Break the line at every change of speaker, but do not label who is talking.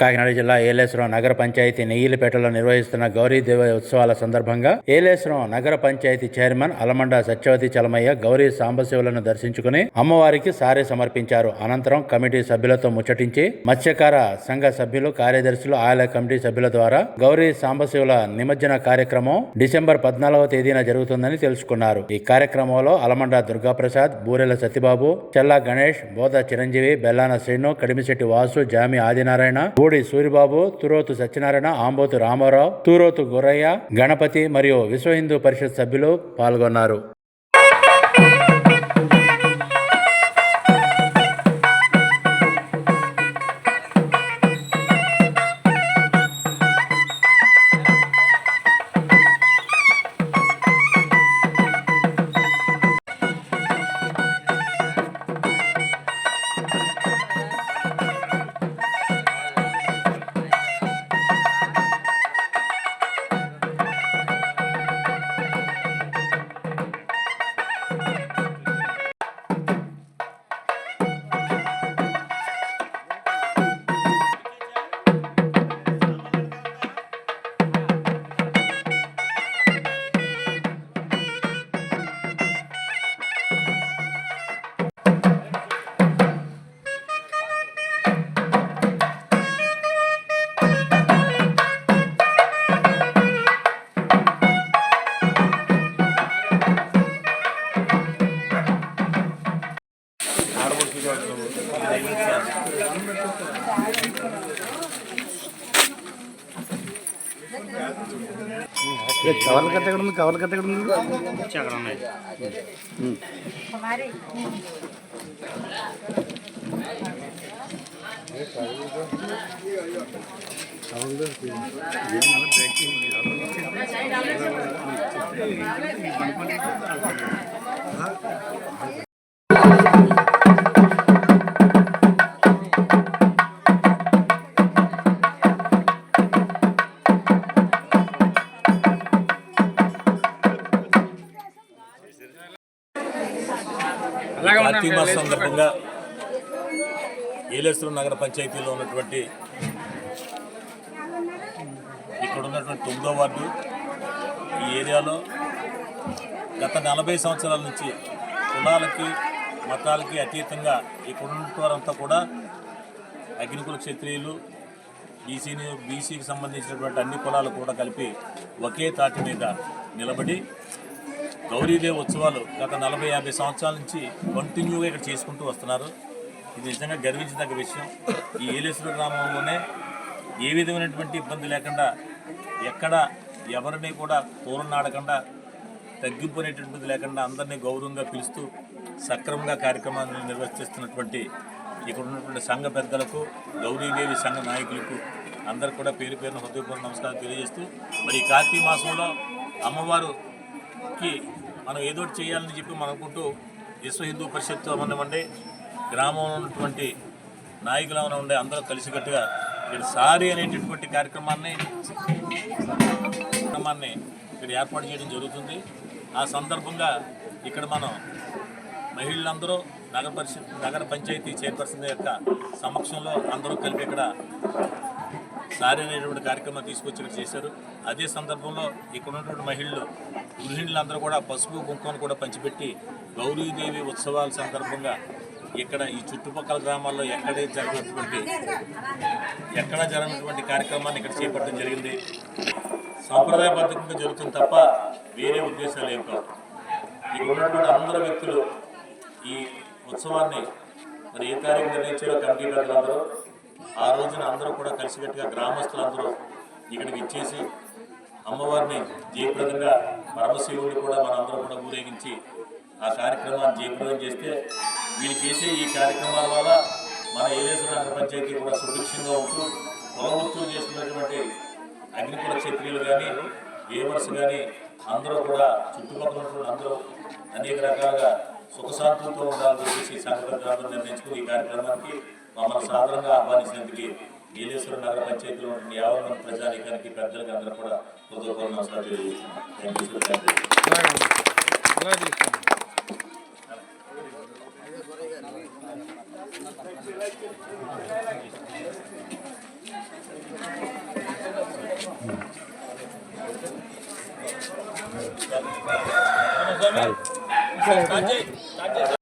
కాకినాడ జిల్లా ఏలేశ్వరం నగర పంచాయతీ నెయ్యిలపేటలో నిర్వహిస్తున్న గౌరీదేవ ఉత్సవాల సందర్భంగా ఏలేశ్వరం నగర పంచాయతీ చైర్మన్ అలమండ సత్యవతి చలమయ్య గౌరీ సాంబశివులను దర్శించుకుని అమ్మవారికి సారే సమర్పించారు. అనంతరం కమిటీ సభ్యులతో ముచ్చటించి మత్స్యకార సంఘ సభ్యులు కార్యదర్శులు ఆయా కమిటీ సభ్యుల ద్వారా గౌరీ సాంబశివుల నిమజ్జన కార్యక్రమం డిసెంబర్ పద్నాలుగవ తేదీన జరుగుతుందని తెలుసుకున్నారు. ఈ కార్యక్రమంలో అలమండ దుర్గాప్రసాద్ బూరెల సత్యబాబు చెల్లా గణేష్ బోధ చిరంజీవి బెల్లాన శ్రీను కడిమిశెట్టి వాసు జామి ఆదినారాయణ బూడి సూరిబాబు తురోతు సత్యనారాయణ ఆంబోతు రామారావు తూరోతు గురయ్య గణపతి మరియు విశ్వ హిందూ పరిషత్ సభ్యులు పాల్గొన్నారు.
కవర్ల కట్ట ఎక్కడ ఉంది? కవర్ల కట్ట ఎక్కడ ఉంది
అక్కడ ఉన్నాయి. కార్తీక సందర్భంగా ఏలేశ్వరం నగర పంచాయతీలో ఉన్నటువంటి ఇక్కడ ఉన్నటువంటి తొమ్మిదో వార్డు ఈ ఏరియాలో గత నలభై సంవత్సరాల నుంచి కులాలకి మతాలకి అతీతంగా ఇక్కడ ఉన్నటువంటి వారంతా కూడా అగ్నికుల క్షత్రియులు బీసీని బీసీకి సంబంధించినటువంటి అన్ని కులాలు కూడా కలిపి ఒకే తాటి మీద నిలబడి గౌరీదేవి ఉత్సవాలు గత నలభై యాభై సంవత్సరాల నుంచి కంటిన్యూగా ఇక్కడ చేసుకుంటూ వస్తున్నారు. ఇది నిజంగా గర్వించదగ్గ విషయం. ఈ ఏలేశ్వర గ్రామంలోనే ఏ విధమైనటువంటి ఇబ్బంది లేకుండా ఎక్కడ ఎవరిని కూడా పూర్వనాడకుండా ఆడకుండా అనేటువంటిది లేకుండా అందరినీ గౌరవంగా పిలుస్తూ సక్రమంగా కార్యక్రమాన్ని నిర్వర్తిస్తున్నటువంటి ఇక్కడ ఉన్నటువంటి సంఘ పెద్దలకు గౌరీదేవి సంఘ నాయకులకు అందరు కూడా పేరు పేరున హృదయపూర్వక నమస్కారం తెలియజేస్తూ మరి ఈ కార్తీక మాసంలో అమ్మవారు కి మనం ఏదో చేయాలని చెప్పి మనం అనుకుంటూ విశ్వ హిందూ పరిషత్ అవనివ్వండి గ్రామంలో ఉన్నటువంటి నాయకులు అవనివ్వండి అందరూ కలిసికట్టుగా ఇక్కడ సారీ అనేటటువంటి కార్యక్రమాన్ని కార్యక్రమాన్ని ఇక్కడ ఏర్పాటు చేయడం జరుగుతుంది. ఆ సందర్భంగా ఇక్కడ మనం మహిళలందరూ నగర పరిషత్ నగర పంచాయతీ చైర్పర్సన్ యొక్క సమక్షంలో అందరూ కలిపి ఇక్కడ సారీ అనేటువంటి కార్యక్రమం తీసుకొచ్చి ఇక్కడ చేశారు. అదే సందర్భంలో ఇక్కడ ఉన్నటువంటి మహిళలు గృహిణులందరూ కూడా పసుపు కుంకుమను కూడా పంచిపెట్టి గౌరీదేవి ఉత్సవాల సందర్భంగా ఇక్కడ ఈ చుట్టుపక్కల గ్రామాల్లో ఎక్కడే జరిగినటువంటి ఎక్కడ జరిగినటువంటి కార్యక్రమాన్ని ఇక్కడ చేపట్టడం జరిగింది. సాంప్రదాయబద్ధంగా జరుగుతుంది తప్ప వేరే ఉద్దేశాలు ఏం కావు. ఇక్కడ ఉన్నటువంటి అందరు వ్యక్తులు ఈ ఉత్సవాన్ని మరి ఏ తారీఖు నిర్ణయించారో కమిటీ పెద్దలందరూ ఆ రోజున అందరూ కూడా కలిసికట్టుగా గ్రామస్తులందరూ ఇక్కడికి ఇచ్చేసి అమ్మవారిని జయప్రదంగా పరమశివుడు కూడా మనందరం కూడా ఊరేగించి ఆ కార్యక్రమాన్ని జయప్రదం చేస్తే వీళ్ళు చేసే ఈ కార్యక్రమాల వల్ల మన ఏలేశ్వర నగర పంచాయతీ కూడా సుభిక్షంగా ఉంటూ కులవృత్తులు చేస్తున్నటువంటి అగ్నికుల క్షత్రియులు కానీ వ్యూవర్స్ కానీ అందరూ కూడా చుట్టుపక్కల అందరూ అనేక రకాలుగా సుఖశాంతులతో ఉండాలని చెప్పేసి సంఘటన నిర్ణయించుకుని ఈ కార్యక్రమానికి మమ్మల్ని సాధారణంగా ఆహ్వానించినందుకు నీలేశ్వర నగర పంచాయతీలో ఉన్న యాభై మంది ప్రజానికానికి పెద్దలకి అందరూ కూడా హృదయపూర్వక నమస్కారం. తెలియజేస్తున్నాం thank you